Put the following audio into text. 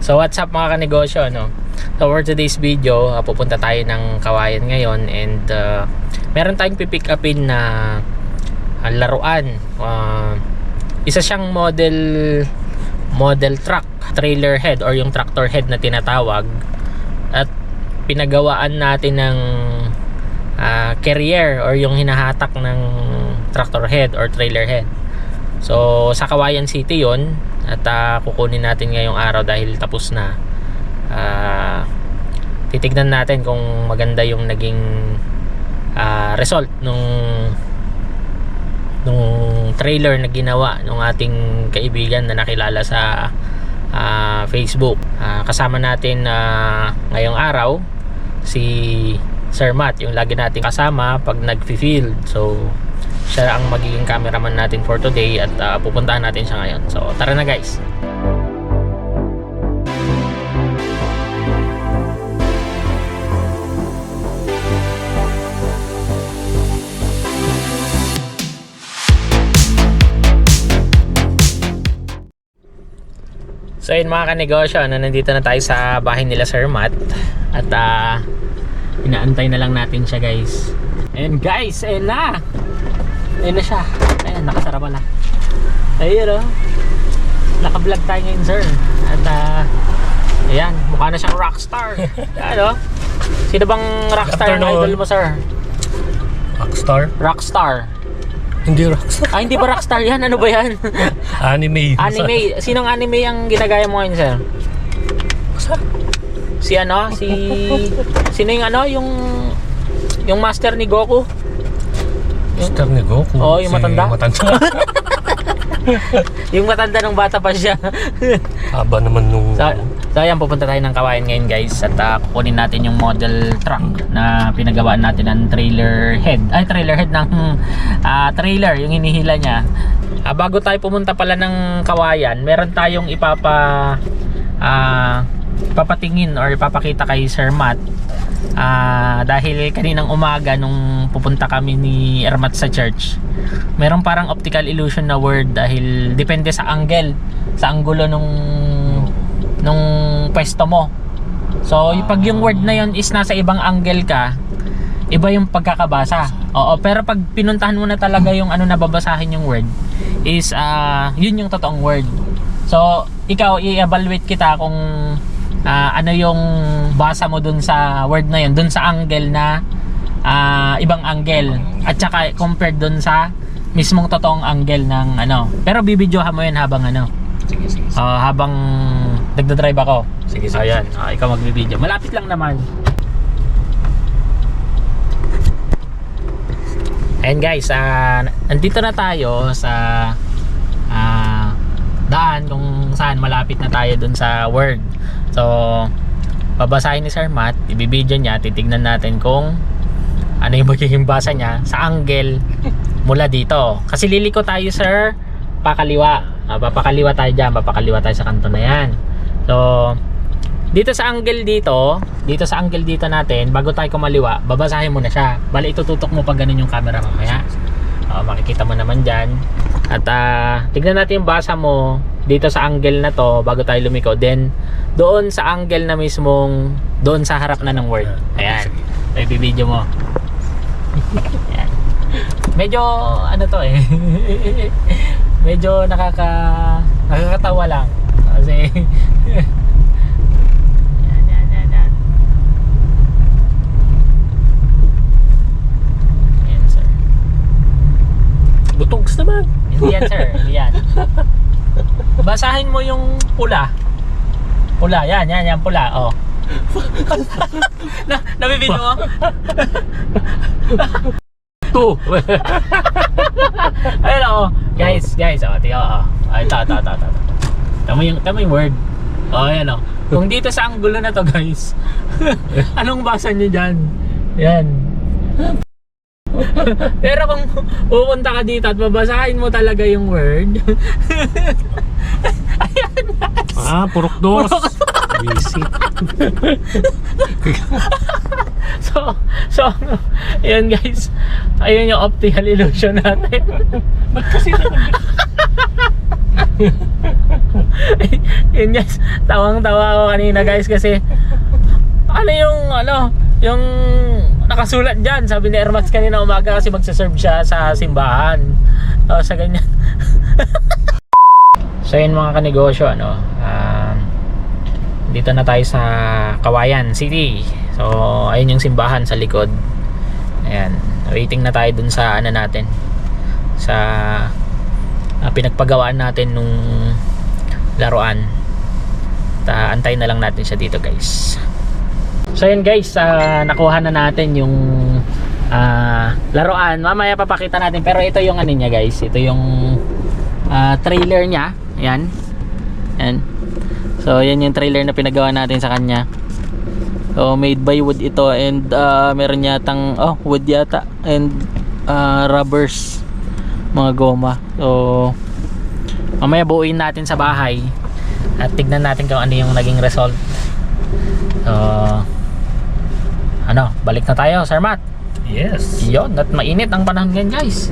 So what's up mga kanegosyo no? So for today's video, uh, pupunta tayo ng Kawayan ngayon and uh, meron tayong pipick upin na uh, laruan. Uh, isa siyang model model truck, trailer head or yung tractor head na tinatawag. At pinagawaan natin ng uh, carrier or yung hinahatak ng tractor head or trailer head. So sa Kawayan City 'yon at ah, kukunin natin ngayong araw dahil tapos na. Ah, titignan natin kung maganda yung naging ah, result nung nung trailer na ginawa ng ating kaibigan na nakilala sa ah, Facebook. Ah, kasama natin na ngayong araw si Sir Matt, yung lagi nating kasama pag nag-field. So, siya ang magiging cameraman natin for today at ah, pupuntahan natin siya ngayon. So, tara na guys. So yun mga kanegosyo, ano, nandito na tayo sa bahay nila Sir Matt At ah, inaantay na lang natin siya guys And guys, ayun na Ayun na siya Ayun, nakasara pala Ayun oh Naka-vlog tayo ngayon sir At ah, ayan, mukha na siyang rockstar Ano? Sino bang rockstar na idol mo sir? Rockstar? Rockstar Hindi rockstar. Ah, hindi ba rockstar yan? Ano ba yan? Anime. anime. Sinong anime ang ginagaya mo ngayon sir? Si ano? Si Sino yung ano? Yung yung master ni Goku? Mister ni Goku. Oo, yung matanda? matanda. Yung matanda ng bata pa siya. Haba naman nung... so ayan, pupunta tayo ng kawayan ngayon guys at ah, kukunin natin yung model truck na pinagawaan natin ng trailer head. Ay, trailer head ng ah, trailer, yung hinihila niya. Ah, bago tayo pumunta pala ng kawayan, meron tayong ipapa ah, papatingin or ipapakita kay Sir Matt Ah, dahil kaninang umaga nung pupunta kami ni Ermat sa church meron parang optical illusion na word dahil depende sa angle sa anggulo nung nung pwesto mo. So yung pag yung word na yon is nasa ibang angle ka iba yung pagkakabasa. Oo pero pag pinuntahan mo na talaga yung ano na babasahin yung word is ah yun yung totoong word. So ikaw i-evaluate kita kung ah, ano yung basa mo dun sa word na yun dun sa angle na ah, ibang angle at saka compared dun sa mismong totoong angle ng ano pero bibidyohan mo yun habang ano Sige, sige. sige. ah, habang nagdadrive ako Sige, sige. ayan ah, ikaw magbibideo malapit lang naman Ayan guys, ah, nandito na tayo sa ah, daan kung saan malapit na tayo dun sa word. So, babasahin ni Sir Matt, ibibideo niya, titignan natin kung ano yung magiging basa niya sa angle mula dito. Kasi liliko tayo sir, pakaliwa. Ah, papakaliwa tayo dyan, papakaliwa tayo sa kanto na yan. So, dito sa angle dito, dito sa angle dito natin, bago tayo kumaliwa, babasahin mo na siya. Bali, itututok mo pag ganun yung camera mamaya. Oh, makikita mo naman dyan. At ah, tignan natin yung basa mo dito sa angle na to bago tayo lumiko. Then, doon sa angle na mismong, doon sa harap na ng word. Ayan. Ay, bibidyo mo. Ayan. Medyo, ano to eh. Medyo nakaka, nakakatawa lang. Kasi, yan, yan, yan, yan. Ayan, sir. Butogs naman. Hindi yan, sir. Hindi yan. Basahin mo yung pula. Pula, yan, yan, yan, pula. Oh. na, nabibili mo? Two. Ayun oh. Guys, guys, oh, tiyo, oh. Ay, ito, ito, ito, ito. Tama yung, tama yung word. Oh, ayan oh. Kung dito sa anggulo na to, guys. anong basa niyo dyan? Yan. Pero kung pupunta ka dito at babasahin mo talaga yung word, ah, purok dos. Visit. so, so, ayan guys. Ayun yung optical illusion natin. Ba't kasi Yun guys, tawang-tawa ako kanina guys kasi ano yung ano, yung nakasulat dyan. Sabi ni Ermax kanina umaga kasi magsaserve siya sa simbahan. O, sa ganyan. so yun mga kanegosyo, ano, um, dito na tayo sa Kawayan City. So, ayun yung simbahan sa likod. Ayan, waiting na tayo dun sa ano natin. Sa ah, pinagpagawaan natin nung laruan. Ta antay na lang natin siya dito, guys. So yun guys, ah, nakuha na natin yung ah, laruan. Mamaya papakita natin pero ito yung ano niya, guys. Ito yung ah, trailer niya. Ayan. Ayan. So yan yung trailer na pinagawa natin sa kanya. So made by wood ito and uh, meron yatang oh wood yata and uh, rubbers mga goma. So mamaya buuin natin sa bahay at tignan natin kung ano yung naging result. So ano, balik na tayo, Sir Matt. Yes. Yun, at mainit ang panahon ngayon guys.